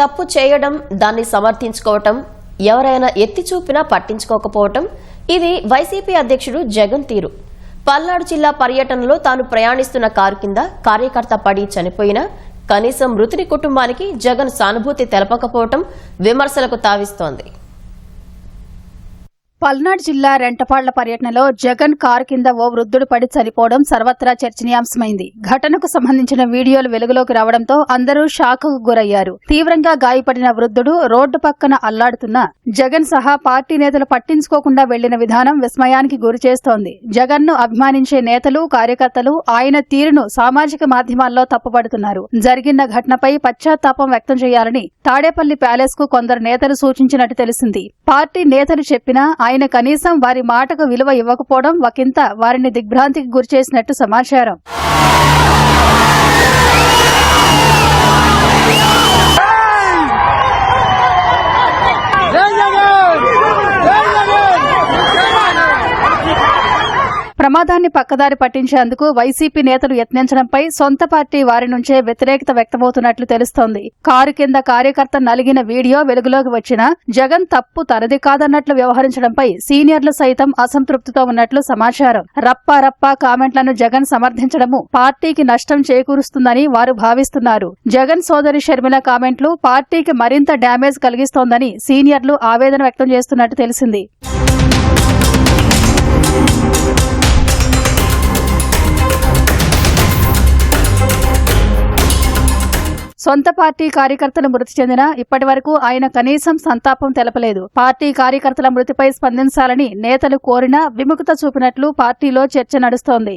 తప్పు చేయడం దాన్ని సమర్థించుకోవటం ఎవరైనా ఎత్తి చూపినా పట్టించుకోకపోవటం ఇది వైసీపీ అధ్యక్షుడు జగన్ తీరు. పల్నాడు జిల్లా పర్యటనలో తాను ప్రయాణిస్తున్న కారు కింద కార్యకర్త పడి చనిపోయినా కనీసం మృతుని కుటుంబానికి జగన్ సానుభూతి తెలపకపోవటం విమర్శలకు తావిస్తోంది. పల్నాడు జిల్లా రెంటపాళ్ళ పర్యటనలో జగన్ కారు కింద ఓ వృద్ధుడు పడి చనిపోవడం సర్వత్రా చర్చనీయాంశమైంది. ఘటనకు సంబంధించిన వీడియోలు వెలుగులోకి రావడంతో అందరూ షాక్ గురయ్యారు. తీవ్రంగా గాయపడిన వృద్ధుడు రోడ్డు పక్కన అల్లాడుతున్న జగన్ సహా పార్టీ నేతలు పట్టించుకోకుండా వెళ్ళిన విధానం విస్మయానికి గురిచేస్తోంది జగన్ను అభిమానించే నేతలు కార్యకర్తలు ఆయన తీరును సామాజిక మాధ్యమాల్లో తప్పుపడుతున్నారు. జరిగిన ఘటనపై పశ్చాత్తాపం వ్యక్తం చేయాలని తాడేపల్లి ప్యాలెస్కు కొందరు నేతలు సూచించినట్టు తెలిసింది. పార్టీ నేతలు చెప్పినా ఆయన కనీసం వారి మాటకు విలువ ఇవ్వకపోవడం ఒకంత వారిని దిగ్భ్రాంతికి గురిచేసినట్టు సమాచారం. ప్రమాదాన్ని పక్కదారి పట్టించేందుకు వైసీపీ నేతలు యత్నించడంపై సొంత పార్టీ వారి నుంచే వ్యతిరేకత వ్యక్తమవుతున్నట్లు తెలుస్తోంది. కారు కింద కార్యకర్త నలిగిన వీడియో వెలుగులోకి వచ్చిన జగన్ తప్పు తనది కాదన్నట్లు వ్యవహరించడంపై సీనియర్లు సైతం అసంతృప్తితో ఉన్నట్లు సమాచారం. రప్ప రప్ప కామెంట్లను జగన్ సమర్థించడము పార్టీకి నష్టం చేకూరుస్తుందని వారు భావిస్తున్నారు. జగన్ సోదరి షర్మిల కామెంట్లు పార్టీకి మరింత డ్యామేజ్ కలిగిస్తోందని సీనియర్లు ఆవేదన వ్యక్తం చేస్తున్నట్టు తెలిసింది. సొంత పార్టీ కార్యకర్తలు మృతి చెందిన ఇప్పటి వరకు ఆయన కనీసం సంతాపం తెలపలేదు. పార్టీ కార్యకర్తల మృతిపై స్పందించాలని నేతలు కోరినా విముఖత చూపినట్లు పార్టీలో చర్చ నడుస్తోంది.